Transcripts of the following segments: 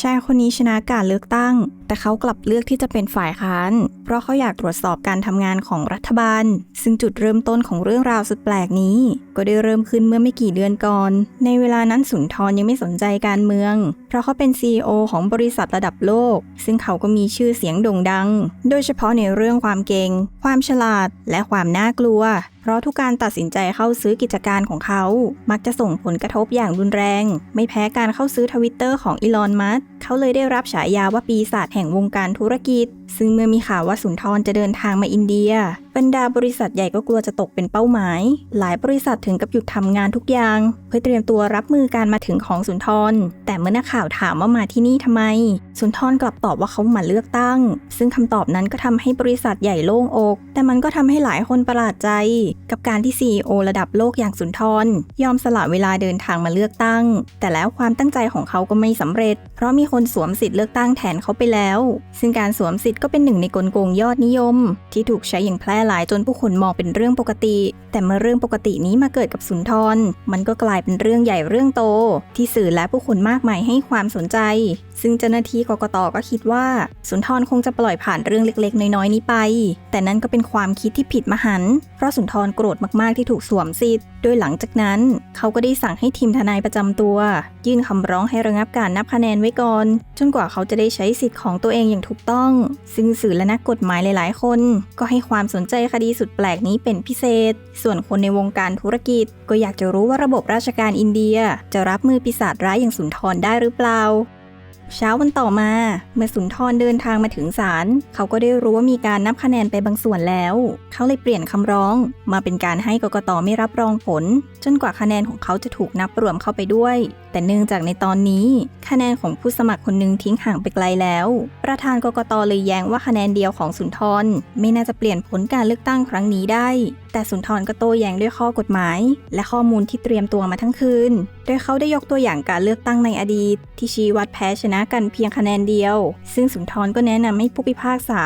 ชายคนนี้ชนะการเลือกตั้งแต่เขากลับเลือกที่จะเป็นฝ่ายค้าน เพราะเขาอยากตรวจสอบการทำงานของรัฐบาล ซึ่งจุดเริ่มต้นของเรื่องราวสุดแปลกนี้ ก็ได้เริ่มขึ้นเมื่อไม่กี่เดือนก่อน ในเวลานั้นสุนทรยังไม่สนใจการเมือง เพราะเขาเป็น CEO ของบริษัทระดับโลก ซึ่งเขาก็มีชื่อเสียงโด่งดัง โดยเฉพาะในเรื่องความเก่ง ความฉลาด และความน่ากลัว เพราะทุกการตัดสินใจเข้าซื้อกิจการของเขา มักจะส่งผลกระทบอย่างรุนแรง ไม่แพ้การเข้าซื้อทวิตเตอร์ของอีลอน มัสเขาเลยได้รับฉายาว่าปีศาจแห่งวงการธุรกิจซึ่งเมื่อมีข่าวว่าสุนทรจะเดินทางมาอินเดีย บรรดาบริษัทใหญ่ก็กลัวจะตกเป็นเป้าหมาย หลายบริษัทถึงกับหยุดทำงานทุกอย่าง เพื่อเตรียมตัวรับมือการมาถึงของสุนทร แต่เมื่อนักข่าวถามว่ามาที่นี่ทำไม สุนทรกลับตอบว่าเขามาเลือกตั้ง ซึ่งคำตอบนั้นก็ทำให้บริษัทใหญ่โล่งอก แต่มันก็ทำให้หลายคนประหลาดใจ กับการที่ CEO ระดับโลกอย่างสุนทร ยอมสละเวลาเดินทางมาเลือกตั้ง แต่แล้วความตั้งใจของเขาก็ไม่สำเร็จ เพราะมีคนสวมสิทธิ์เลือกตั้งแทนเขาไปแล้ว ซึ่งการสวมสิทธิก็เป็นหนึ่งในกลโกงยอดนิยม ที่ถูกใช้อย่างแพร่หลายจนผู้คนมองเป็นเรื่องปกติ แต่เมื่อเรื่องปกตินี้มาเกิดกับสุนทร มันก็กลายเป็นเรื่องใหญ่เรื่องโต ที่สื่อและผู้คนมากมายให้ความสนใจ ซึ่งเจ้าหน้าที่กกตก็คิดว่า สุนทรคงจะปล่อยผ่านเรื่องเล็กๆ น้อยๆ นี้ไป แต่นั่นก็เป็นความคิดที่ผิดมหันเพราะสุนทรโกรธมากๆที่ถูกสวมสิทธิ์ โดยหลังจากนั้น เขาก็ได้สั่งให้ทีมทนายประจำตัว ยื่นคำร้องให้ระงับการนับคะแนนไว้ก่อน จนกว่าเขาจะได้ใช้สิทธิ์ของตัวเองอย่างถูกต้อง ซึ่งสื่อและนักกฎหมายหลาย ๆ คน ก็ให้ความสนใจคดีสุดแปลกนี้เป็นพิเศษ ส่วนคนในวงการธุรกิจ ก็อยากจะรู้ว่าระบบราชการอินเดีย จะรับมือปีศาจร้ายอย่างสุนทรได้หรือเปล่า เช้าวันต่อมา เมื่อสุนทรเดินทางมาถึงศาลเขาก็ได้รู้ว่ามีการนับคะแนนไปบางส่วนแล้ว เขาเลยเปลี่ยนคำร้อง มาเป็นการให้กกตไม่รับรองผล จนกว่าคะแนนของเขาจะถูกนับรวมเข้าไปด้วย แต่เนื่องจากในตอนนี้ คะแนนของผู้สมัครคนหนึ่งทิ้งห่างไปไกลแล้ว ประธานกกตเลยแย้งว่าคะแนนเดียวของสุนทร ไม่น่าจะเปลี่ยนผลการเลือกตั้งครั้งนี้ได้ แต่สุนทรก็โต้แย้งด้วยข้อกฎหมาย และข้อมูลที่เตรียมตัวมาทั้งคืน โดยเขาได้ยกตัวอย่างการเลือกตั้งในอดีต ที่ชี้วัดแพ้ชนะกันเพียงคะแนนเดียว ซึ่งสุนทรก็แนะนำให้ผู้พิพากษา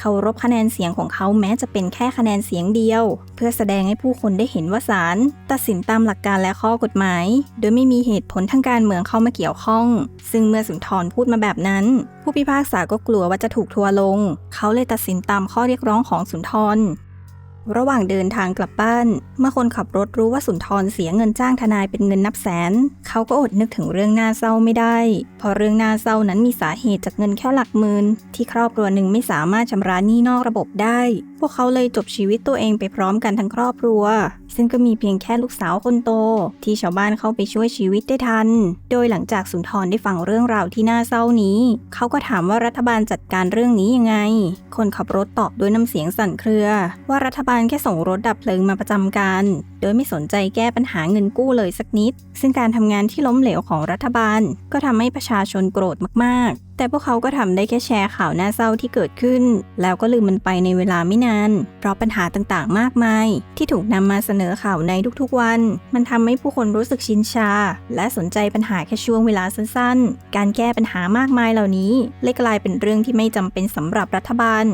เคารพคะแนนเสียงของเขาแม้จะเป็นแค่คะแนนเสียงเดียว เพื่อแสดงให้ผู้คนได้เห็นว่าศาลตัดสินตามหลักการและข้อกฎหมาย โดยไม่มีเหตุผลทางการเมืองเข้ามาเกี่ยวข้อง ซึ่งเมื่อสุนทรพูดมาแบบนั้น ผู้พิพากษาก็กลัวว่าจะถูกทัวลง เขาเลยตัดสินตามข้อเรียกร้องของสุนทร ระหว่างเดินทางกลับบ้าน เมื่อคนขับรถรู้ว่าสุนทรเสียเงินจ้างทนายเป็นเงินนับแสน เขาก็อดนึกถึงเรื่องน่าเศร้าไม่ได้ เพราะเรื่องน่าเศร้านั้นมีสาเหตุจากเงินแค่หลักหมื่นที่ครอบครัวหนึ่งไม่สามารถชำระหนี้นอกระบบได้ วกเขาเลยจบชีวิตตัวเองไปพร้อมกันทั้งครอบครัว ซึ่งก็มีเพียงแค่ลูกสาวคนโต ที่ชาวบ้านเข้าไปช่วยชีวิตได้ทัน โดยหลังจากสุนทรได้ฟังเรื่องราวที่น่าเศร้านี้ เขาก็ถามว่ารัฐบาลจัดการเรื่องนี้ยังไง คนขับรถตอบด้วยน้ำเสียงสั่นเครือ ว่ารัฐบาลแค่ส่งรถดับเพลิงมาประจำการ โดยไม่สนใจแก้ปัญหาเงินกู้เลยสักนิด ซึ่งการทำงานที่ล้มเหลวของรัฐบาล ก็ทำให้ประชาชนโกรธมากๆแต่พวกเขาก็ทำได้แค่แชร์ข่าวน่าเศร้าที่เกิดขึ้น แล้วก็ลืมมันไปในเวลาไม่นาน เพราะปัญหาต่างๆ มากมาย ที่ถูกนำมาเสนอข่าวในทุกๆวัน มันทำให้ผู้คนรู้สึกชินชา และสนใจปัญหาแค่ช่วงเวลาสั้นๆ การแก้ปัญหามากมายเหล่านี้เลยกลายเป็นเรื่องที่ไม่จำเป็นสำหรับรัฐบาล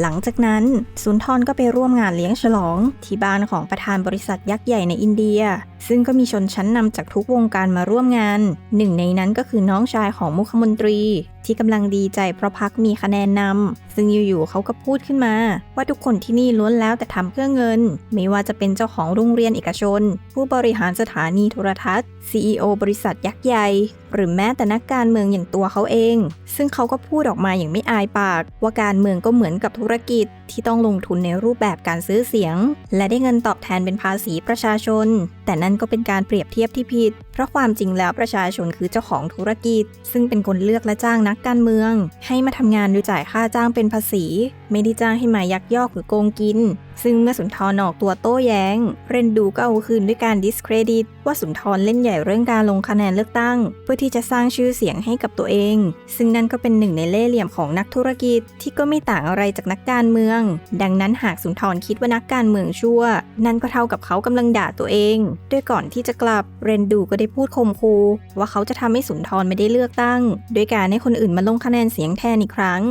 หลังจากนั้น สุนทรก็ไปร่วมงานเลี้ยงฉลอง ที่บ้านของประธานบริษัทยักษ์ใหญ่ในอินเดีย ซึ่งก็มีชนชั้นนำจากทุกวงการมาร่วมงาน หนึ่งในนั้นก็คือน้องชายของมุขมนตรี ที่กำลังดีใจเพราะพักมีคะแนนนำซึ่งอยู่ๆเขาก็พูดขึ้นมา ว่าทุกคนที่นี่ล้วนแล้วแต่ทำเพื่อเงิน ไม่ว่าจะเป็นเจ้าของโรงเรียนเอกชน ผู้บริหารสถานีโทรทัศน์ CEO บริษัทยักษ์ใหญ่ หรือแม้แต่นักการเมืองอย่างตัวเขาเอง ซึ่งเขาก็พูดออกมาอย่างไม่อายปาก ว่าการเมืองก็เหมือนกับธุรกิจ ที่ต้องลงทุนในรูปแบบการซื้อเสียง และได้เงินตอบแทนเป็นภาษีประชาชน แต่นั่นก็เป็นการเปรียบเทียบที่ผิด เพราะความจริงแล้วประชาชนคือเจ้าของธุรกิจ ซึ่งเป็นคนเลือกและจ้างนักการเมือง ให้มาทำงานโดยจ่ายค่าจ้างเป็นภาษี ไม่ได้จ้างให้มายักยอกหรือโกงกินซึ่งเมื่อสุนทรออกตัวโต้แย้ง เรนดูก็เอาคืนด้วยการดิสเครดิต ว่าสุนทรเล่นใหญ่เรื่องการลงคะแนนเลือกตั้ง เพื่อที่จะสร้างชื่อเสียงให้กับตัวเอง ซึ่งนั่นก็เป็นหนึ่งในเล่ห์เหลี่ยมของนักธุรกิจที่ก็ไม่ต่างอะไรจากนักการเมือง ดังนั้นหากสุนทรคิดว่านักการเมืองชั่ว นั่นก็เท่ากับเขากำลังด่าตัวเองด้วยก่อนที่จะกลับเรนดูก็ได้พูดคมคูว่าเขาจะทำให้สุนทรไม่ได้เลือกตั้ง โดยการให้คนอื่นมาลงคะแนนเสียงแทนอีกครั้ง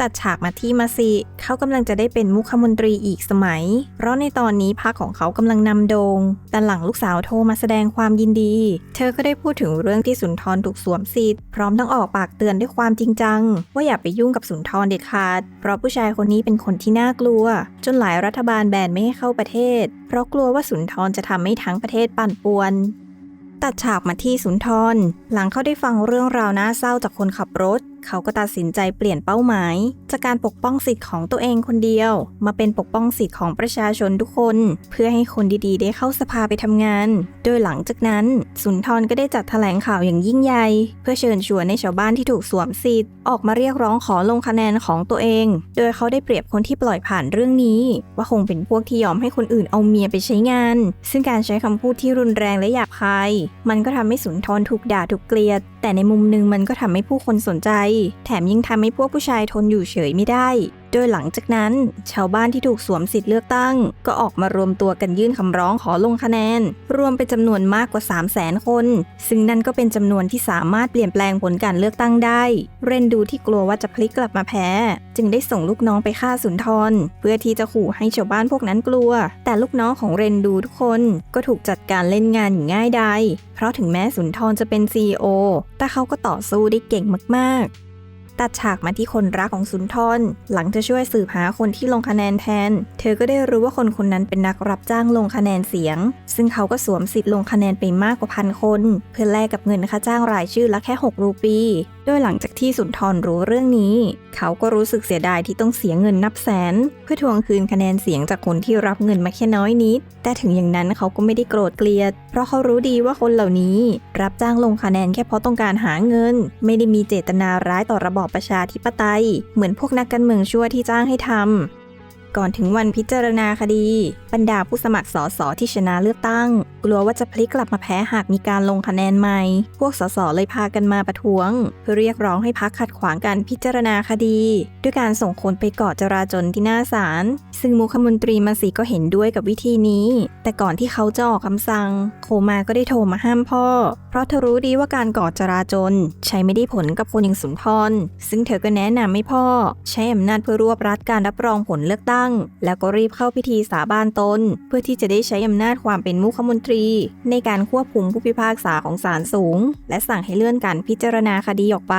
ตัดฉากมาที่มาซิเขากำลังจะได้เป็นมุขมนตรีอีกสมัย เพราะในตอนนี้พรรคของเขากำลังนำโดง แต่หลังลูกสาวโทรมาแสดงความยินดี เธอก็ได้พูดถึงเรื่องที่สุนทรถูกสวมสิทธิ์พร้อมทั้งออกปากเตือนด้วยความจริงจัง ว่าอย่าไปยุ่งกับสุนทรเด็ดขาด เพราะผู้ชายคนนี้เป็นคนที่น่ากลัว จนหลายรัฐบาลแบนไม่ให้เข้าประเทศ เพราะกลัวว่าสุนทรจะทำให้ทั้งประเทศปั่นป่วนตัดฉากมาที่สุนทร หลังเขาได้ฟังเรื่องราวน่าเศร้าจากคนขับรถ เขาก็ตัดสินใจเปลี่ยนเป้าหมาย จากการปกป้องสิทธิ์ของตัวเองคนเดียว มาเป็นปกป้องสิทธิ์ของประชาชนทุกคน เพื่อให้คนดีๆ ได้เข้าสภาไปทำงาน โดยหลังจากนั้น สุนทรก็ได้จัดแถลงข่าวอย่างยิ่งใหญ่ เพื่อเชิญชวนให้ชาวบ้านที่ถูกสวมสิทธิ์ออกมาเรียกร้องขอลงคะแนนของตัวเอง โดยเขาได้เปรียบคนที่ปล่อยผ่านเรื่องนี้ ว่าคงเป็นพวกที่ยอมให้คนอื่นเอาเมียไปใช้งาน ซึ่งการใช้คำพูดที่รุนแรงและหยาบคาย มันก็ทำให้สุนทรถูกด่าถูกเกลียด แต่ในมุมหนึ่งมันก็ทำให้ผู้คนสนใจแถมยิ่งทำให้พวกผู้ชายทนอยู่เฉยไม่ได้ โดยหลังจากนั้น ชาวบ้านที่ถูกสวมสิทธิ์เลือกตั้ง ก็ออกมารวมตัวกันยื่นคำร้องขอลงคะแนน รวมเป็นจำนวนมากกว่า 3 0 0 0 0 0 คน ซึ่งนั่นก็เป็นจำนวนที่สามารถเปลี่ยนแปลงผลการเลือกตั้งได้ เรนดูที่กลัวว่าจะพลิกกลับมาแพ้ จึงได้ส่งลูกน้องไปฆ่าสุนทร เพื่อที่จะขู่ให้ชาวบ้านพวกนั้นกลัว แต่ลูกน้องของเรนดูทุกคนก็ถูกจัดการเล่นงานอย่างง่ายดายเพราะถึงแม้สุนทรจะเป็น CEO แต่เขาก็ต่อสู้ได้เก่งมาก ๆ ตัดฉากมาที่คนรักของสุนทร หลังจะช่วยสืบหาคนที่ลงคะแนนแทน เธอก็ได้รู้ว่าคนคนนั้นเป็นนักรับจ้างลงคะแนนเสียง ซึ่งเขาก็สวมสิทธิ์ลงคะแนนไปมากกว่าพันคน เพื่อแลกกับเงินค่าจ้างรายชื่อละแค่ 6 รูปี โดยหลังจากที่สุนทรรู้เรื่องนี้ เขาก็รู้สึกเสียดายที่ต้องเสียเงินนับแสน เพื่อทวงคืนคะแนนเสียงจากคนที่รับเงินมาแค่น้อยนิด แต่ถึงอย่างนั้นเขาก็ไม่ได้โกรธเกลียด เพราะเขารู้ดีว่าคนเหล่านี้ รับจ้างลงคะแนนแค่เพราะต้องการหาเงิน ไม่ได้มีเจตนาร้ายต่อระบอบประชาธิปไตย เหมือนพวกนักการเมืองชั่วที่จ้างให้ทำ ก่อนถึงวันพิจารณาคดี บรรดาผู้สมัครสสที่ชนะเลือกตั้ง กลัวว่าจะพลิกกลับมาแพ้หากมีการลงคะแนนใหม่ พวกสสเลยพากันมาประท้วง เพื่อเรียกร้องให้พักขัดขวางการพิจารณาคดี ด้วยการส่งคนไปเกาะจราจรที่หน้าศาลซึ่งมุขมนตรีมาสีก็เห็นด้วยกับวิธีนี้ แต่ก่อนที่เขาจะออกคำสั่ง โคมาก็ได้โทรมาห้ามพ่อ เพราะเธอรู้ดีว่าการก่อจราจรใช้ไม่ได้ผลกับคนอย่างสุนทรซึ่งเธอก็แนะนำให้พ่อ ใช้อำนาจเพื่อรวบรัดการรับรองผลเลือกตั้งแล้วก็รีบเข้าพิธีสาบานตน เพื่อที่จะได้ใช้อำนาจความเป็นมุขมนตรี ในการควบคุมผู้พิพากษาของศาลสูง และสั่งให้เลื่อนการพิจารณาคดีออกไป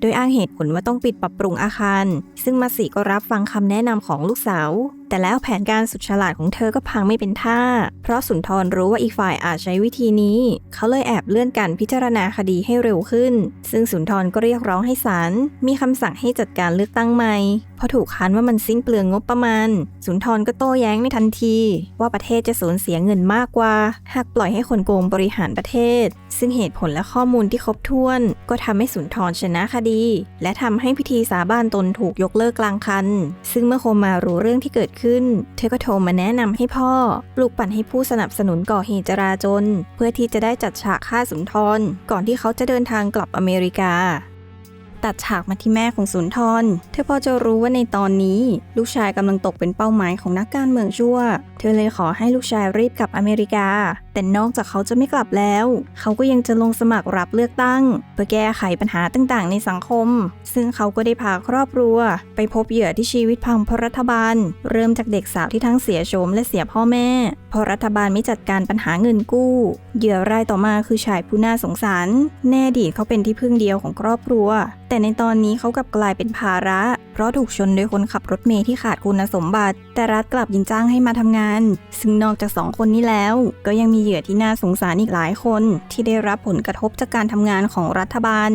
โดยอ้างเหตุผลว่าต้องปิดปรับปรุงอาคาร ซึ่งมาสีก็รับฟังคำแนะนำของลูกสาวแต่แล้วแผนการสุดฉลาดของเธอก็พังไม่เป็นท่า เพราะสุนทรรู้ว่าอีกฝ่ายอาจใช้วิธีนี้ เขาเลยแอบเลื่อนการพิจารณาคดีให้เร็วขึ้น ซึ่งสุนทรก็เรียกร้องให้ศาลมีคำสั่งให้จัดการเลือกตั้งใหม่เพราะถูกค้านว่ามันสิ้นเปลืองงบประมาณ สุนทรก็โต้แย้งในทันที ว่าประเทศจะสูญเสียเงินมากกว่า หากปล่อยให้คนโกงบริหารประเทศ ซึ่งเหตุผลและข้อมูลที่ครบถ้วน ก็ทำให้สุนทรชนะคดี และทำให้พิธีสาบานตนถูกยกเลิกกลางคัน ซึ่งเมื่อโคมารู้เรื่องที่เกิดขึ้น เธอก็โทรมาแนะนำให้พ่อปลุกปั่นให้ผู้สนับสนุนก่อเหตุจราจน เพื่อที่จะได้จัดฉากฆ่าสุนทร ก่อนที่เขาจะเดินทางกลับอเมริกา ตัดฉากมาที่แม่ของสุนทร เธอพอจะรู้ว่าในตอนนี้ ลูกชายกำลังตกเป็นเป้าหมายของนักการเมืองชั่ว เธอเลยขอให้ลูกชายรีบกลับอเมริกา แต่นอกจากเขาจะไม่กลับแล้ว เขาก็ยังจะลงสมัครรับเลือกตั้ง เพื่อแก้ไขปัญหาต่างๆ ในสังคม ซึ่งเขาก็ได้พาครอบครัว ไปพบเหยื่อที่ชีวิตพังเพราะรัฐบาล เริ่มจากเด็กสาวที่ทั้งเสียโฉมและเสียพ่อแม่เพราะรัฐบาลไม่จัดการปัญหาเงินกู้ เหยื่อรายต่อมาคือชายผู้น่าสงสาร แน่ดีเขาเป็นที่พึ่งเดียวของครอบครัว แต่ในตอนนี้เขากลับกลายเป็นภาระ เพราะถูกชนโดยคนขับรถเมล์ที่ขาดคุณสมบัติ แต่รัฐกลับยินจ้างให้มาทำงาน ซึ่งนอกจากสองคนนี้แล้ว ก็ยังมีเหยื่อที่น่าสงสารอีกหลายคนที่ได้รับผลกระทบจากการทำงานของรัฐบาล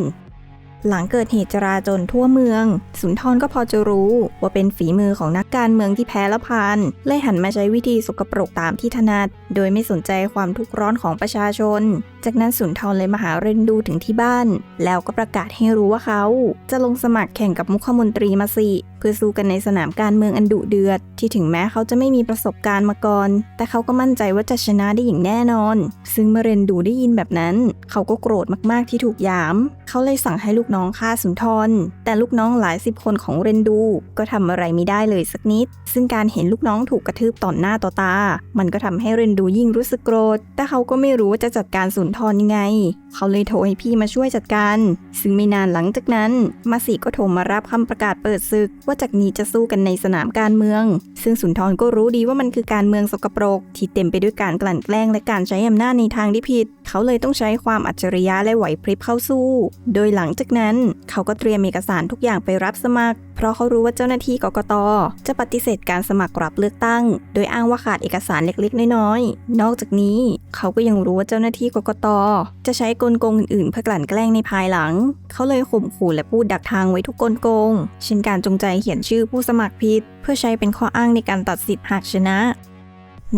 หลังเกิดเหตุจราจนทั่วเมือง สุนทรก็พอจะรู้ว่าเป็นฝีมือของนักการเมืองที่แพ้ละพานเลยหันมาใช้วิธีสกปรกตามที่ถนัด โดยไม่สนใจความทุกข์ร้อนของประชาชน จากนั้นสุนทรเลยมาหาเรนดูถึงที่บ้าน แล้วก็ประกาศให้รู้ว่าเขา จะลงสมัครแข่งกับมุขมนตรีมาสิ เพื่อสู้กันในสนามการเมืองอันดุเดือด ที่ถึงแม้เขาจะไม่มีประสบการณ์มาก่อน แต่เขาก็มั่นใจว่าจะชนะได้อย่างแน่นอน ซึ่งเมเรนดูได้ยินแบบนั้น เขาก็โกรธมากๆที่ถูกยาม เขาเลยสั่งให้ลูกน้องฆ่าสุนทร แต่ลูกน้องหลายสิบคนของเรนดู ก็ทำอะไรไม่ได้เลยสักนิด ซึ่งการเห็นลูกน้องถูกกระทืบต่อหน้าต่อตา มันก็ทำให้เรนดูยิ่งรู้สึกโกรธ แต่เขาก็ไม่รู้ว่าจะจัดการสุนทรยังไง เขาเลยโทรให้พี่มาช่วยจัดการ ซึ่งไม่นานหลังจากนั้น มาสีก็โทรมารับคำประกาศเปิดศึก ว่าจากนี้จะสู้กันในสนามการเมือง ซึ่งสุนทรก็รู้ดีว่ามันคือการเมืองสกปรก ที่เต็มไปด้วยการกลั่นแกล้งและการใช้อำนาจในทางที่ผิด เขาเลยต้องใช้ความอัจฉริยะและไหวพริบเข้าสู้ โดยหลังจากนั้น เขาก็เตรียมเอกสารทุกอย่างไปรับสมัคร เพราะเขารู้ว่าเจ้าหน้าที่กกตจะปฏิเสธการสมัครรับเลือกตั้ง โดยอ้างว่าขาดเอกสารเล็กๆ น้อยๆ นอกจากนี้ เขาก็ยังรู้ว่าเจ้าหน้าที่กกตจะใช้กลโกงอื่นๆเพื่อกลั่นแกล้งในภายหลัง เขาเลยข่มขู่และพูดดักทางไว้ทุกกลโกงเช่นการจงใจเขียนชื่อผู้สมัครผิด เพื่อใช้เป็นข้ออ้างในการตัดสิทธิ์หากชนะ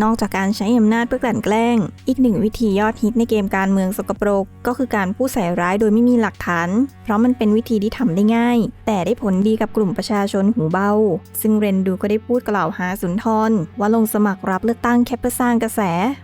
นอกจากการใช้อำนาจเพื่อกลั่นแกล้ง อีกหนึ่งวิธียอดฮิตในเกมการเมืองสกปรก ก็คือการพูดใส่ร้ายโดยไม่มีหลักฐาน เพราะมันเป็นวิธีที่ทำได้ง่าย แต่ได้ผลดีกับกลุ่มประชาชนหูเบา ซึ่งเรนดูก็ได้พูดกล่าวหาสุนทร ว่าลงสมัครรับเลือกตั้งแค่เพื่อสร้างกระแส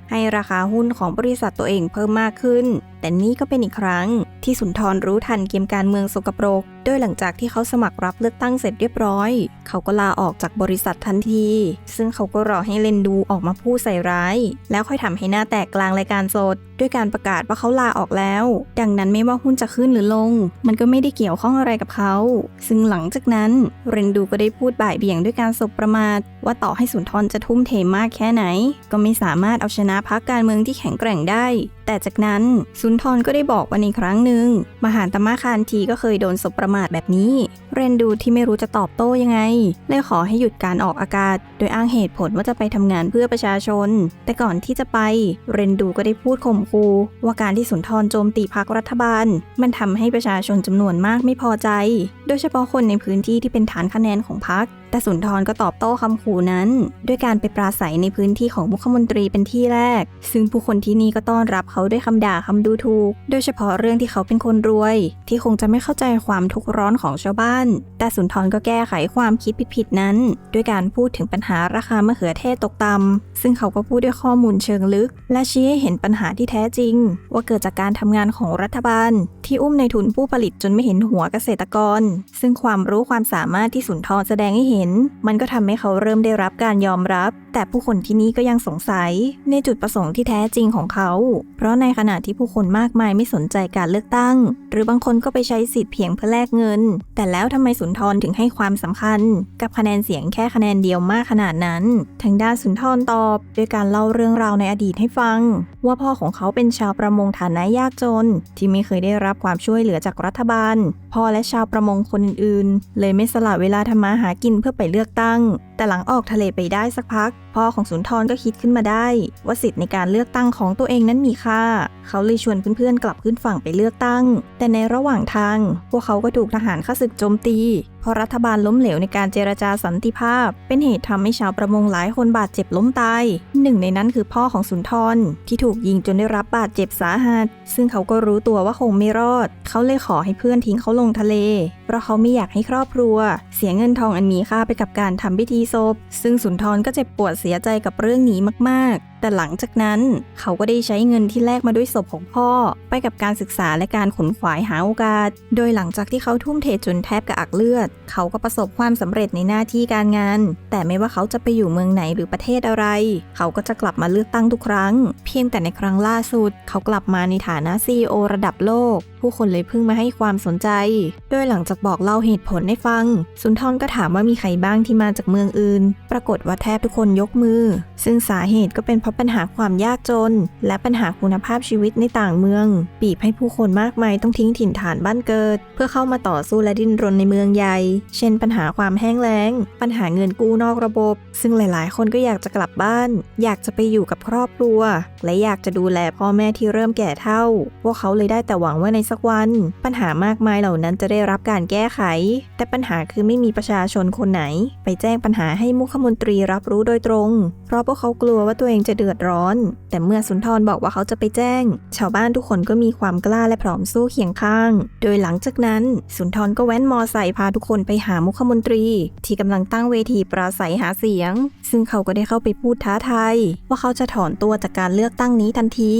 ให้ราคาหุ้นของบริษัทตัวเองเพิ่มมากขึ้น แต่นี่ก็เป็นอีกครั้ง ที่สุนทรรู้ทันเกมการเมืองสกปรกโดยหลังจากที่เขาสมัครรับเลือกตั้งเสร็จเรียบร้อย เขาก็ลาออกจากบริษัททันที ซึ่งเขาก็รอให้เลนดูออกมาพูดใส่ร้าย แล้วค่อยทำให้หน้าแตกกลางรายการสด ด้วยการประกาศว่าเขาลาออกแล้ว ดังนั้นไม่ว่าหุ้นจะขึ้นหรือลง มันก็ไม่ได้เกี่ยวข้องอะไรกับเขา ซึ่งหลังจากนั้น เรนดูก็ได้พูดบ่ายเบี่ยงด้วยการสบประมาท ว่าต่อให้สุนทรจะทุ่มเทมากแค่ไหน ก็ไม่สามารถเอาชนะพรรคการเมืองที่แข็งแกร่งได้ แต่จากนั้นสุนทรก็ได้บอกว่าในครั้งหนึ่งมหาตมะคานทีก็เคยโดนสบประมาทแบบนี้ เรนดูที่ไม่รู้จะตอบโต้ยังไงเลยขอให้หยุดการออกอากาศ โดยอ้างเหตุผลว่าจะไปทำงานเพื่อประชาชน แต่ก่อนที่จะไป เรนดูก็ได้พูดข่มคูว่าการที่สุนทรโจมตีพรรครัฐบาล มันทำให้ประชาชนจำนวนมากไม่พอใจ โดยเฉพาะคนในพื้นที่ที่เป็นฐานคะแนนของพรรค แต่สุนทรก็ตอบโต้คำขู่นั้น ด้วยการไปปราศัยในพื้นที่ของมุขมนตรีเป็นที่แรก ซึ่งผู้คนที่นี่ก็ต้อนรับเขาด้วยคำด่าคำดูถูก โดยเฉพาะเรื่องที่เขาเป็นคนรวย ที่คงจะไม่เข้าใจความทุกข์ร้อนของชาวบ้าน แต่สุนทรก็แก้ไขความคิดผิดๆนั้น ด้วยการพูดถึงปัญหาราคามะเขือเทศตกต่ำซึ่งเขาก็พูดด้วยข้อมูลเชิงลึก และชี้ให้เห็นปัญหาที่แท้จริง ว่าเกิดจากการทำงานของรัฐบาล ที่อุ้มในทุนผู้ผลิตจนไม่เห็นหัวเกษตรกร ซึ่งความรู้ความสามารถที่สุนทรแสดงให้เห็นมันก็ทำให้เขาเริ่มได้รับการยอมรับ แต่ผู้คนที่นี่ก็ยังสงสัยในจุดประสงค์ที่แท้จริงของเขา เพราะในขณะที่ผู้คนมากมายไม่สนใจการเลือกตั้ง หรือบางคนก็ไปใช้สิทธิ์เพียงเพื่อแลกเงิน แต่แล้วทำไมสุนทรถึงให้ความสำคัญ กับคะแนนเสียงแค่คะแนนเดียวมากขนาดนั้น ทางด้านสุนทรตอบด้วยการเล่าเรื่องราวในอดีตให้ฟัง ว่าพ่อของเขาเป็นชาวประมงฐานะยากจน ที่ไม่เคยได้รับความช่วยเหลือจากรัฐบาล พ่อและชาวประมงคนอื่นๆ เลยไม่สละเวลาทำมาหากินเพื่อไปเลือกตั้ง แต่หลังออกทะเลไปได้สักพักพ่อของสุนทรก็คิดขึ้นมาได้ ว่าสิทธิ์ในการเลือกตั้งของตัวเองนั้นมีค่า เขาเลยชวนเพื่อนๆกลับขึ้นฝั่งไปเลือกตั้ง แต่ในระหว่างทาง พวกเขาก็ถูกทหารข้าศึกโจมตี เพราะรัฐบาลล้มเหลวในการเจรจาสันติภาพ เป็นเหตุทำให้ชาวประมงหลายคนบาดเจ็บล้มตาย หนึ่งในนั้นคือพ่อของสุนทรที่ถูกยิงจนได้รับบาดเจ็บสาหัส ซึ่งเขาก็รู้ตัวว่าคงไม่รอด เขาเลยขอให้เพื่อนทิ้งเขาลงทะเล เพราะเขาไม่อยากให้ครอบครัว เสียเงินทองอันมีค่าไปกับการทำพิธีศพ ซึ่งสุนทรก็เจ็บปวดเสียใจกับเรื่องนี้มาก แต่หลังจากนั้นเขาก็ได้ใช้เงินที่แลกมาด้วยศพของพ่อ ไปกับการศึกษาและการขนขวายหาโอกาส โดยหลังจากที่เขาทุ่มเทจนแทบกระอักเลือด เขาก็ประสบความสำเร็จในหน้าที่การงาน แต่ไม่ว่าเขาจะไปอยู่เมืองไหนหรือประเทศอะไร เขาก็จะกลับมาเลือกตั้งทุกครั้ง เพียงแต่ในครั้งล่าสุด เขากลับมาในฐานะซีอระดับโลก ผู้คนเลยเพิ่งมาให้ความสนใจ โดยหลังจากบอกเล่าเหตุผลให้ฟัง สุนทรก็ถามว่ามีใครบ้างที่มาจากเมืองอื่น ปรากฏว่าแทบทุกคนยกมือ ซึ่งสาเหตุก็เป็นเพราะปัญหาความยากจน และปัญหาคุณภาพชีวิตในต่างเมือง บีบให้ผู้คนมากมายต้องทิ้งถิ่นฐานบ้านเกิด เพื่อเข้ามาต่อสู้และดิ้นรนในเมืองใหญ่ เช่น ปัญหาความแห้งแล้ง ปัญหาเงินกู้นอกระบบ ซึ่งหลาย ๆ คนก็อยากจะกลับบ้าน อยากจะไปอยู่กับครอบครัว และอยากจะดูแลพ่อแม่ที่เริ่มแก่เฒ่า พวกเขาเลยได้แต่หวังว่าในสักวัน ปัญหามากมายเหล่านั้นจะได้รับการแก้ไข แต่ปัญหาคือไม่มีประชาชนคนไหน ไปแจ้งปัญหาให้มุขมนตรีรับรู้โดยตรง เพราะพวกเขากลัวว่าตัวเองจะเดือดร้อน แต่เมื่อสุนทรบอกว่าเขาจะไปแจ้ง ชาวบ้านทุกคนก็มีความกล้าและพร้อมสู้เคียงข้าง โดยหลังจากนั้น สุนทรก็แว้นมอไซค์พาทุกคนไปหามุขมนตรี ที่กำลังตั้งเวทีปราศัยหาเสียง ซึ่งเขาก็ได้เข้าไปพูดท้าทายว่าเขาจะถอนตัวจากการเลือกตั้งนี้ทันที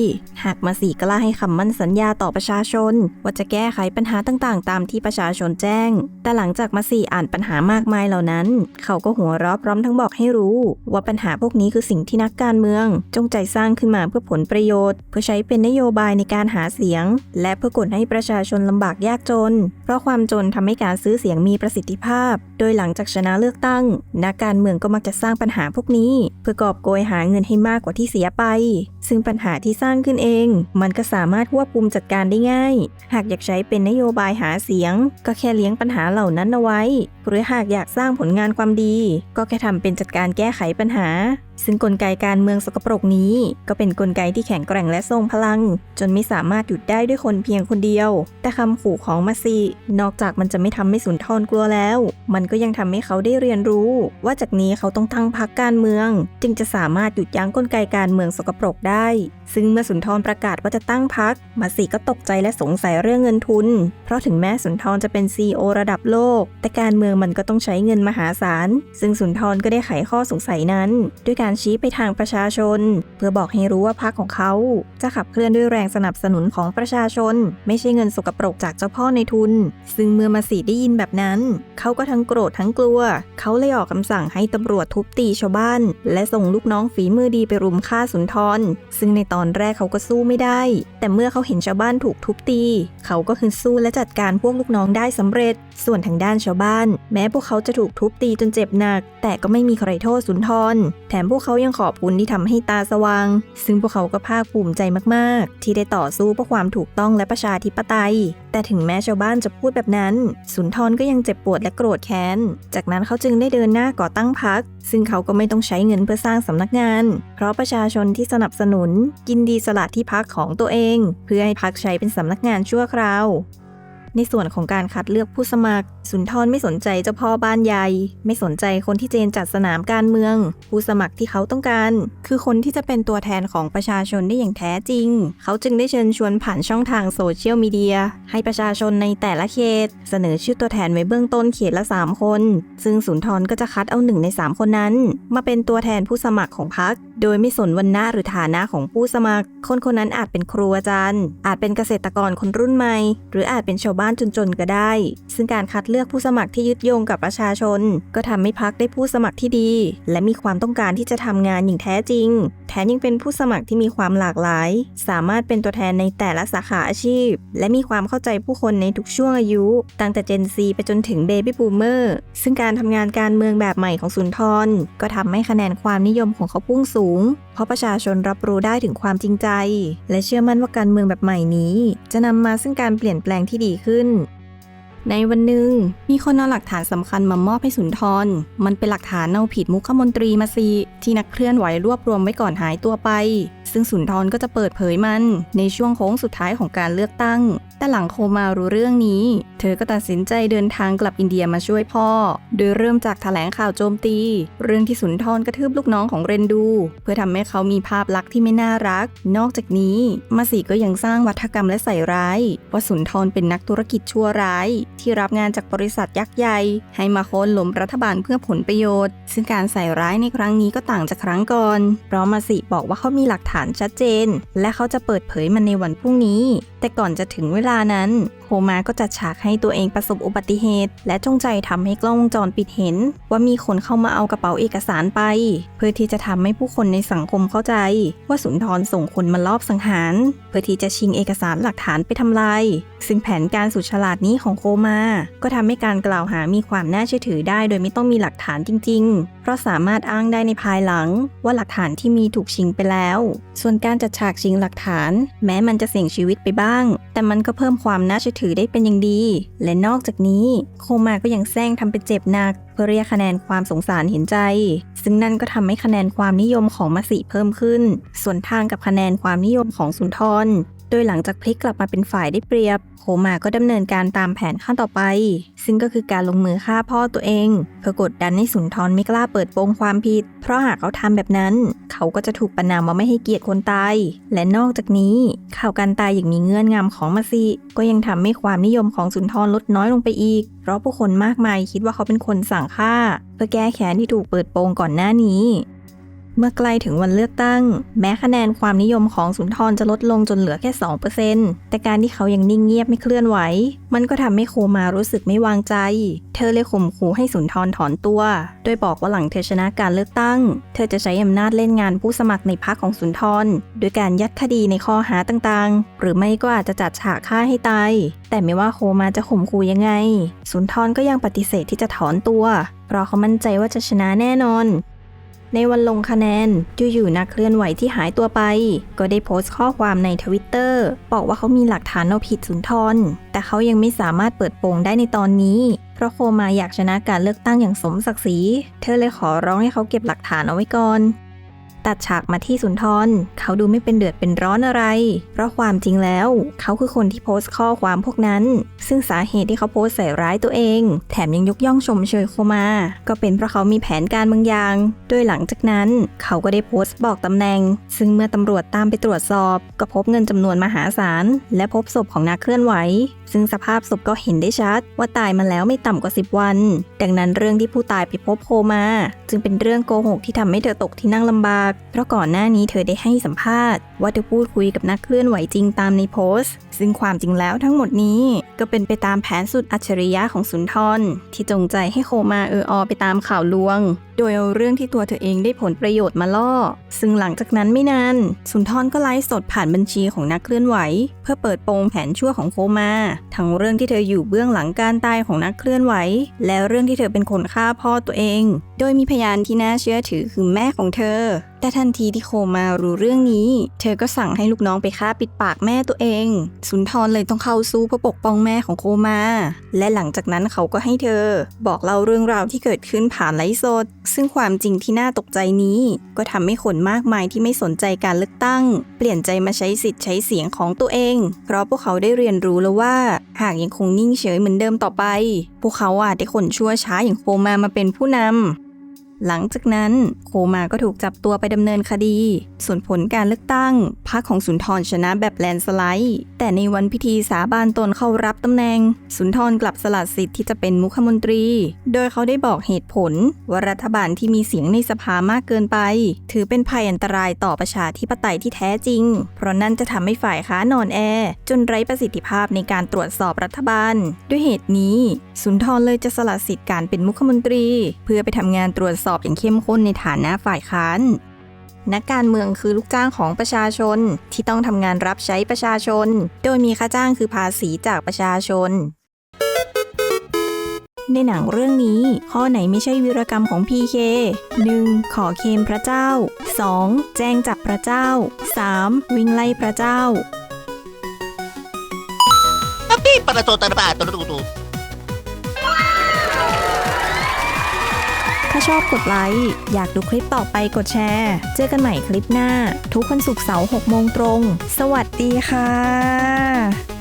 หากมาสีกล้าให้คำมั่นสัญญาต่อประชาชน ว่าจะแก้ไขปัญหาต่างๆ ตามที่ประชาชนแจ้ง แต่หลังจากมาสีอ่านปัญหามากมายเหล่านั้น เขาก็หัวเราะพร้อมทั้งบอกให้รู้ ว่าปัญหาพวกนี้คือสิ่งที่นักการเมือง จงใจสร้างขึ้นมาเพื่อผลประโยชน์ เพื่อใช้เป็นนโยบายในการหาเสียง และเพื่อกดให้ประชาชนลำบากยากจน เพราะความจนทำให้การซื้อเสียงมีประสิทธิภาพ โดยหลังจากชนะเลือกตั้ง นักการเมืองก็มักจะสร้างปัญหาพวกนี้ เพื่อกอบโกยหาเงินให้มากกว่าที่เสียไป ซึ่งปัญหาที่สร้างขึ้นเอง มันก็สามารถควบคุมจัดการได้ง่าย หากอยากใช้เป็นนโยบายหาเสียง ก็แค่เลี้ยงปัญหาเหล่านั้นเอาไว้ หรือหากอยากสร้างผลงานความดี ก็แค่ทำเป็นจัดการแก้ไขปัญหา ซึ่งกลไกการเมืองสกปรกนี้ ก็เป็นกลไกที่แข็งแกร่งและทรงพลัง จนไม่สามารถหยุดได้ด้วยคนเพียงคนเดียว แต่คำขู่ของมาซีนอกจากมันจะไม่ทำให้สุนทรกลัวแล้ว มันก็ยังทำให้เขาได้เรียนรู้ ว่าจากนี้เขาต้องตั้งพรรคการเมือง จึงจะสามารถหยุดยั้งกลไกการเมืองสกปรกได้ ซึ่งเมื่อสุนทรประกาศว่าจะตั้งพรรคมาซีก็ตกใจและสงสัยเรื่องเงินทุน เพราะถึงแม้สุนทรจะเป็นซีอระดับโลก แต่การเมืองมันก็ต้องใช้เงินมหาศาลซึ่งสุนทรก็ได้ไขข้อสงสัยนั้น ด้วยการชี้ไปทางประชาชน เพื่อบอกให้รู้ว่าพรรคของเขา จะขับเคลื่อนด้วยแรงสนับสนุนของประชาชน ไม่ใช่เงินสกปรกจากเจ้าพ่อในทุน ซึ่งเมื่อมาสีได้ยินแบบนั้น เขาก็ทั้งโกรธทั้งกลัว เขาเลยออกคำสั่งให้ตำรวจทุบตีชาวบ้าน และส่งลูกน้องฝีมือดีไปรุมฆ่าสุนทร ซึ่งในตอนแรกเขาก็สู้ไม่ได้ แต่เมื่อเขาเห็นชาวบ้านถูกทุบตี เขาก็คืนสู้และจัดการพวกลูกน้องได้สำเร็จ ส่วนทางด้านชาวบ้าน แม้พวกเขาจะถูกทุบตีจนเจ็บหนัก แต่ก็ไม่มีใครโทษสุนทร แถมพวกเขายังขอบคุณที่ทำให้ตาสว่าง ซึ่งพวกเขาก็ภาคภูมิใจมากๆ ที่ได้ต่อสู้เพื่อความถูกต้องและประชาธิปไตย แต่ถึงแม้ชาวบ้านจะพูดแบบนั้น สุนทรก็ยังเจ็บปวดและโกรธแค้น จากนั้นเขาจึงได้เดินหน้าก่อตั้งพรรค ซึ่งเขาก็ไม่ต้องใช้เงินเพื่อสร้างสำนักงาน เพราะประชาชนที่สนับสนุนยินดีสละที่พักของตัวเอง เพื่อให้พักใช้เป็นสำนักงานชั่วคราว ในส่วนของการคัดเลือกผู้สมัคร สุนทรไม่สนใจเจ้าพ่อบ้านใหญ่ ไม่สนใจคนที่เจนจัดสนามการเมือง ผู้สมัครที่เขาต้องการ คือคนที่จะเป็นตัวแทนของประชาชนได้อย่างแท้จริง เขาจึงได้เชิญชวนผ่านช่องทางโซเชียลมีเดียให้ประชาชนในแต่ละเขต เสนอชื่อตัวแทนไว้เบื้องต้นเขตละ 3 คน ซึ่งสุนทรก็จะคัดเอาหนึ่งใน 3 คนนั้น มาเป็นตัวแทนผู้สมัครของพรรคโดยไม่สนวันหน้าหรือฐานะของผู้สมัคร คนคนนั้นอาจเป็นครูอาจารย์ อาจเป็นเกษตรกรคนรุ่นใหม่ หรืออาจเป็นชาวบ้านจนๆก็ได้ ซึ่งการคัดเลือกผู้สมัครที่ยึดโยงกับประชาชน ก็ทำให้พรรคได้ผู้สมัครที่ดี และมีความต้องการที่จะทำงานอย่างแท้จริง แถมยังเป็นผู้สมัครที่มีความหลากหลาย สามารถเป็นตัวแทนในแต่ละสาขาอาชีพ และมีความเข้าใจผู้คนในทุกช่วงอายุ ตั้งแต่ Gen Z ไปจนถึง Baby Boomer ซึ่งการทำงานการเมืองแบบใหม่ของสุนทร ก็ทำให้คะแนนความนิยมของเขาพุ่งสูง เพราะประชาชนรับรู้ได้ถึงความจริงใจ และเชื่อมั่นว่าการเมืองแบบใหม่นี้ จะนำมาซึ่งการเปลี่ยนแปลงที่ดีขึ้น ในวันหนึ่งมีคนเอาหลักฐานสำคัญมามอบให้สุนทร มันเป็นหลักฐานเอาผิดมุขมนตรีมาซีที่นักเคลื่อนไหวรวบรวมไว้ก่อนหายตัวไป ซึ่งสุนทรก็จะเปิดเผยมันในช่วงโค้งสุดท้ายของการเลือกตั้ง แต่หลังโคมารู้เรื่องนี้ เธอก็ตัดสินใจเดินทางกลับอินเดียมาช่วยพ่อ โดยเริ่มจากแถลงข่าวโจมตี เรื่องที่สุนทรกระทืบลูกน้องของเรนดู เพื่อทำให้เขามีภาพลักษณ์ที่ไม่น่ารัก นอกจากนี้ มาสีก็ยังสร้างวัฒกรรมและใส่ร้าย ว่าสุนทรเป็นนักธุรกิจชั่วร้าย ที่รับงานจากบริษัทยักษ์ใหญ่ ให้มาโค่นล้มรัฐบาลเพื่อผลประโยชน์ ซึ่งการใส่ร้ายในครั้งนี้ก็ต่างจากครั้งก่อนเพราะมาสิบอกว่าเขามีหลักฐานชัดเจน และเขาจะเปิดเผยมันในวันพรุ่งนี้ แต่ก่อนจะถึงเวลานั้นโคมาก็จัดฉากให้ตัวเองประสบอุบัติเหตุ และจงใจทำให้กล้องวงจรปิดเห็น ว่ามีคนเข้ามาเอากระเป๋าเอกสารไป เพื่อที่จะทำให้ผู้คนในสังคมเข้าใจ ว่าสุนทรส่งคนมาลอบสังหาร เพื่อที่จะชิงเอกสารหลักฐานไปทำลาย ซึ่งแผนการสุดฉลาดนี้ของโคมา ก็ทำให้การกล่าวหามีความน่าเชื่อถือได้ โดยไม่ต้องมีหลักฐานจริง ๆ เพราะสามารถอ้างได้ในภายหลัง ว่าหลักฐานที่มีถูกชิงไปแล้ว ส่วนการจัดฉากชิงหลักฐาน แม้มันจะเสี่ยงชีวิตไปบ้าง แต่มันก็เพิ่มความน่าเชื่อถือได้เป็นอย่างดี และนอกจากนี้ โคมาก็ยังแซงทำเป็นเจ็บหนัก เพื่อเรียกคะแนนความสงสารเห็นใจ ซึ่งนั่นก็ทำให้คะแนนความนิยมของมาสิเพิ่มขึ้น ส่วนทางกับคะแนนความนิยมของสุนทร โดยหลังจากพลิกกลับมาเป็นฝ่ายได้เปรียบ โคมาก็ดำเนินการตามแผนขั้นต่อไป ซึ่งก็คือการลงมือฆ่าพ่อตัวเองเพื่อกดดันให้สุนทรไม่กล้าเปิดโปงความผิด เพราะหากเขาทำแบบนั้น เขาก็จะถูกประนามว่าไม่ให้เกียรติคนตาย และนอกจากนี้ ข่าวการตายอย่างมีเงื่อนงำของมาซีก็ยังทำให้ความนิยมของสุนทรลดน้อยลงไปอีก เพราะผู้คนมากมายคิดว่าเขาเป็นคนสั่งฆ่า เพื่อแก้แค้นที่ถูกเปิดโปงก่อนหน้านี้ เมื่อใกล้ถึงวันเลือกตั้ง แม้คะแนนความนิยมของสุนทรจะลดลงจนเหลือแค่ 2%แต่การที่เขายังนิ่งเงียบไม่เคลื่อนไหว มันก็ทำให้โคมารู้สึกไม่วางใจ เธอเลยข่มขู่ให้สุนทรถอนตัว โดยบอกว่าหลังเธอชนะการเลือกตั้ง เธอจะใช้อำนาจเล่นงานผู้สมัครในพรรคของสุนทรโดยการยัดคดีในข้อหาต่างๆ หรือไม่ก็อาจจะจัดฉากฆ่าให้ตายแต่ไม่ว่าโคมาจะข่มขู่ยังไง สุนทรก็ยังปฏิเสธที่จะถอนตัว เพราะเขามั่นใจว่าจะชนะแน่นอน ในวันลงคะแนนอยู่ๆนักเคลื่อนไหวที่หายตัวไป ก็ได้โพสต์ข้อความในทวิตเตอร์บอกว่าเขามีหลักฐานเอาผิดสุนทร แต่เขายังไม่สามารถเปิดโปงได้ในตอนนี้ เพราะโคมาอยากชนะการเลือกตั้งอย่างสมศักดิ์ศรี เธอเลยขอร้องให้เขาเก็บหลักฐานเอาไว้ก่อน ตัดฉากมาที่สุนทร เขาดูไม่เป็นเดือดเป็นร้อนอะไร เพราะความจริงแล้ว เขาคือคนที่โพสต์ข้อความพวกนั้น ซึ่งสาเหตุที่เขาโพสต์ใส่ร้ายตัวเอง แถมยังยกย่องชมเชยโคมา ก็เป็นเพราะเขามีแผนการบางอย่าง โดยหลังจากนั้น เขาก็ได้โพสต์บอกตำแหน่ง ซึ่งเมื่อตำรวจตามไปตรวจสอบ ก็พบเงินจำนวนมหาศาลและพบศพของนักเคลื่อนไหว ซึ่งสภาพศพก็เห็นได้ชัด ว่าตายมาแล้วไม่ต่ำกว่า 10 วัน ดังนั้นเรื่องที่ผู้ตายไปพบโคมา จึงเป็นเรื่องโกหกที่ทำให้เธอตกที่นั่งลำบาก เพราะก่อนหน้านี้เธอได้ให้สัมภาษณ์ ว่าเธอพูดคุยกับนักเคลื่อนไหวจริงตามในโพสต์ ซึ่งความจริงแล้วทั้งหมดนี้ก็เป็นไปตามแผนสุดอัจฉริยะของสุนทร ที่จงใจให้โคมาเอออไปตามข่าวลวง โดยเอาเรื่องที่ตัวเธอเองได้ผลประโยชน์มาล่อ ซึ่งหลังจากนั้นไม่นาน สุนทรก็ไลฟ์สดผ่านบัญชีของนักเคลื่อนไหว เพื่อเปิดโปงแผนชั่วของโคมา ทั้งเรื่องที่เธออยู่เบื้องหลังการตายของนักเคลื่อนไหว และเรื่องที่เธอเป็นคนฆ่าพ่อตัวเอง โดยมีพยานที่น่าเชื่อถือคือแม่ของเธอ แต่ทันทีที่โคมารู้เรื่องนี้ เธอก็สั่งให้ลูกน้องไปฆ่าปิดปากแม่ตัวเอง สุนทรเลยต้องเข้าสู้เพื่อปกป้องแม่ของโคมา และหลังจากนั้นเขาก็ให้เธอ บอกเล่าเรื่องราวที่เกิดขึ้นผ่านไลฟ์สด ซึ่งความจริงที่น่าตกใจนี้ ก็ทำให้คนมากมายที่ไม่สนใจการเลือกตั้ง เปลี่ยนใจมาใช้สิทธิ์ใช้เสียงของตัวเอง เพราะพวกเขาได้เรียนรู้แล้วว่า หากยังคงนิ่งเฉยเหมือนเดิมต่อไป พวกเขาอาจได้คนชั่วช้าอย่างโคมามาเป็นผู้นำ หลังจากนั้นโคมาก็ถูกจับตัวไปดำเนินคดี ส่วนผลการเลือกตั้งพรรคของสุนทรชนะแบบแลนสไลด์ แต่ในวันพิธีสาบานตนเข้ารับตำแหน่ง สุนทรกลับสละสิทธิ์ที่จะเป็นมุขมนตรี โดยเขาได้บอกเหตุผล ว่ารัฐบาลที่มีเสียงในสภามากเกินไป ถือเป็นภัยอันตรายต่อประชาธิปไตยที่แท้จริง เพราะนั่นจะทำให้ฝ่ายค้านอนแอ จนไร้ประสิทธิภาพในการตรวจสอบรัฐบาล ด้วยเหตุนี้ สุนทรเลยจะสละสิทธิ์การเป็นมุขมนตรี เพื่อไปทำงานตรวจสอบอบอย่างเข้มข้นในฐานะฝ่ายค้าน นักการเมืองคือลูกจ้างของประชาชนที่ต้องทำงานรับใช้ประชาชน โดยมีค่าจ้างคือภาษีจากประชาชน ในหนังเรื่องนี้ ข้อไหนไม่ใช่วีรกรรมของ PK 1. ขอเคมพระเจ้า 2. แจ้งจับพระเจ้า 3. วิ่งไล่พระเจ้า Tapi para todo para tulo าชอบกดไลค์ อยากดูคลิปต่อไปกดแชร์ เจอกันใหม่คลิปหน้า ทุกวันศุกร์เสาร์6โมงตรง สวัสดีค่ะ